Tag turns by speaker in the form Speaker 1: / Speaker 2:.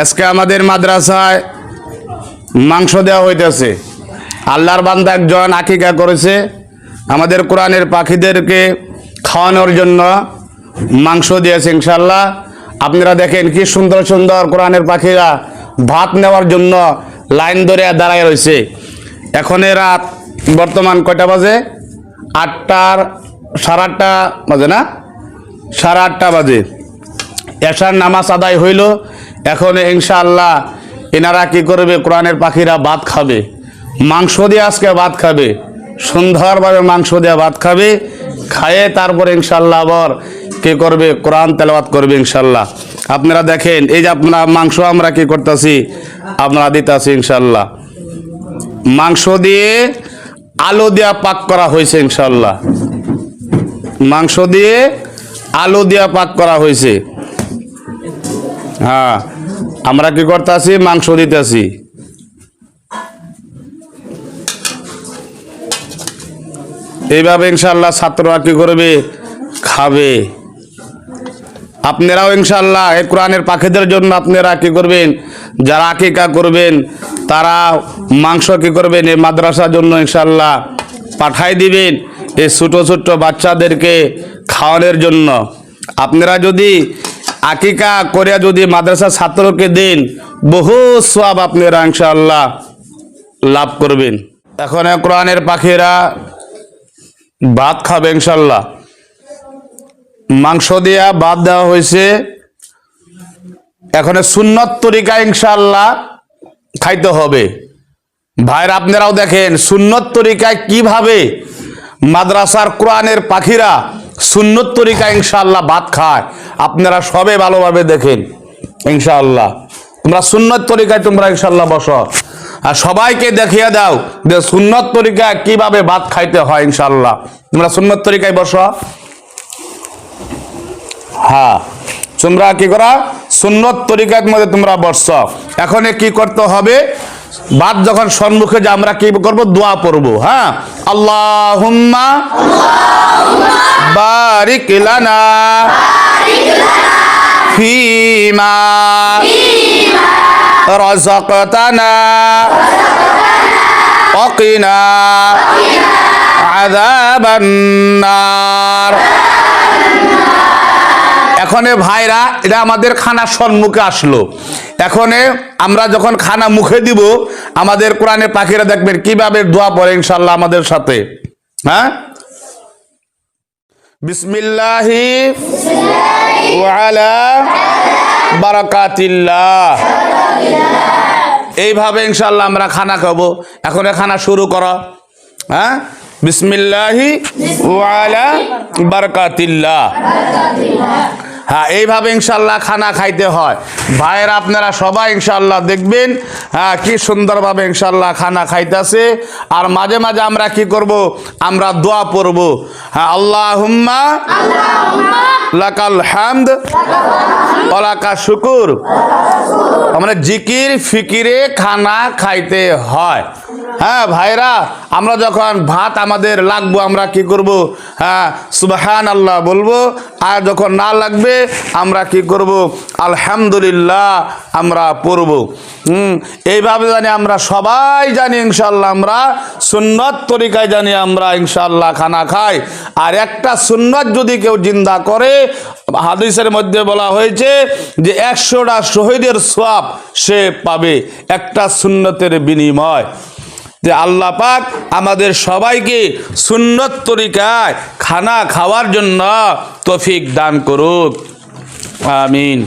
Speaker 1: আজকে আমাদের মাদ্রাসায় মাংস দেওয়া হইতেছে। আল্লাহর বান্দা একজন আকিকা করেছে, আমাদের কোরআনের পাখিদেরকে খাওয়ানোর জন্য মাংস দিয়েছে ইনশাল্লাহ আপনারা দেখেন কি সুন্দর সুন্দর কোরআনের পাখিরা ভাত নেওয়ার জন্য লাইন ধরে দাঁড়ায় রয়েছে। এখন রাত বর্তমান কয়টা বাজে? আটটার সাড়ে আটটা বাজে না? সাড়ে আটটা বাজে। এশার নামাজ আদায় হইল। এখন ইনশাআল্লাহ এনারা কি করবে? কোরআনের পাখিরা ভাত খাবে। মাংস দিয়ে আজকে ভাত খাবে। সুন্দরভাবে মাংস দিয়ে ভাত খাবে। খায়ে তারপরে ইনশাল্লাহ আবার কি করবে? কোরআন তেলাওয়াত করবে ইনশাল্লাহ আপনারা দেখেন, এই যে আপনারা মাংস আমরা কি করতেছি? আপনারা দিতেছি ইনশাল্লাহ মাংস দিয়ে আলু দেওয়া পাক করা হয়েছে ইনশাল্লাহ মাংস দিয়ে আলু দিয়া পাক করা হয়েছে। হ্যাঁ আমরা কি করতেছি? মাংস দিতেছি। এইভাবে ইনশাল্লাহ ছাত্ররা কি করবে? খাবে। আপনারাও ইনশাল্লাহ এই কোরআনের পাখিদের জন্য আপনারা কি করবেন? যারা আকিকা করবেন, তারা মাংস কি করবেন? এই মাদ্রাসার জন্য ইনশাল্লাহ পাঠাই দিবেন এই ছোটো ছোট্ট বাচ্চাদেরকে খাওয়ানোর জন্য। আপনারা যদি আকিকা করে যদি মাদ্রাসা ছাত্রকে দিন, বহু সব আপনারা ইনশাল্লাহ লাভ করবেন। এখন কোরআনের পাখিরা ভাত খাবে ইনশাল্লাহ মাংস দিয়া ভাত দেওয়া হয়েছে। এখন সুন্নত তরিকা ইনশাল্লাহ খাইতে হবে। ভাইর আপনারাও দেখেন, সুন্নত তরিকায় কীভাবে মাদ্রাসার কোরআনের পাখিরা সুন্নত তরিকা ইনশাল্লাহ ভাত খায়। আপনারা সবে ভালোভাবে দেখেন, ইনশাআল্লাহ। তোমরা সুন্নত তরিকায় তোমরা ইনশাল্লাহ বসো। আর সবাইকে দেখিয়ে দাও যে সুন্নত তরিকায় কীভাবে ভাত খাইতে হয় ইনশাল্লাহ তোমরা সুন্নত তরিকায় বসো। হ্যাঁ তোমরা কি করা? সুন্নত তরিকার মধ্যে তোমরা বসছ এখন কি করতে হবে? বাদ যখন সম্মুখে যে আমরা কি করব? দোয়া পড়ব। হ্যাঁ? আল্লাহ বারিক লানা ফিমা রাযাকতানা وقنا عذاب النار এখনে ভাইরা এটা আমাদের খানা সম্মুখে আসলো এখনে আমরা যখন খানা মুখে দিব আমাদের কোরআনের পাখিরা দেখবেন কিভাবে দোয়া পড়ে ইনশাল্লাহ আমাদের সাথে হ্যাঁ বিসমিল্লাহি ওয়ালা বারাকাতিল্লাহ। এইভাবে ইনশাল্লাহ আমরা খানা খাব। এখন খানা শুরু করো। হ্যাঁ? বিসমিল্লাহি ওয়ালা বারাকাতিল্লাহ। হ্যাঁ এইভাবে ইনশাল্লাহ খানা খাইতে হয়। ভাইয়ের আপনারা সবাই ইনশাল্লাহ দেখবেন হ্যাঁ কি সুন্দরভাবে ইনশাল্লাহ খানা খাইতেছে। আর মাঝে মাঝে আমরা কি করব? আমরা দোয়া পড়ব। হ্যাঁ আল্লাহ হুম্মা লাকাল হামদ অলাকা শুকুর। আমরা জিকির ফিকিরে খানা খাইতে হয়। হ্যাঁ ভাইরা, আমরা যখন ভাত আমাদের লাগবো, আমরা কি করব? হ্যাঁ সুবাহান আল্লাহ বলব, আর যখন না লাগবে, আমরা কি করব? আলহামদুলিল্লাহ আমরা পড়ব। হুম, এইভাবে জানি আমরা সবাই জানি ইনশাল্লাহ আমরা সুন্নত তরিকায় জানি আমরা ইনশাল্লাহ খানা খাই। আর একটা সুন্নত যদি কেউ জিন্দা করে, হাদিসের মধ্যে বলা হয়েছে যে একশোটা শহীদের সোয়াব সে পাবে, একটা সুন্নতের বিনিময়। যে আল্লাহ পাক আমাদের সবাইকে সুন্নত তরিকায় খানা খাওয়ার জন্য তফিক দান করুক। আমিন।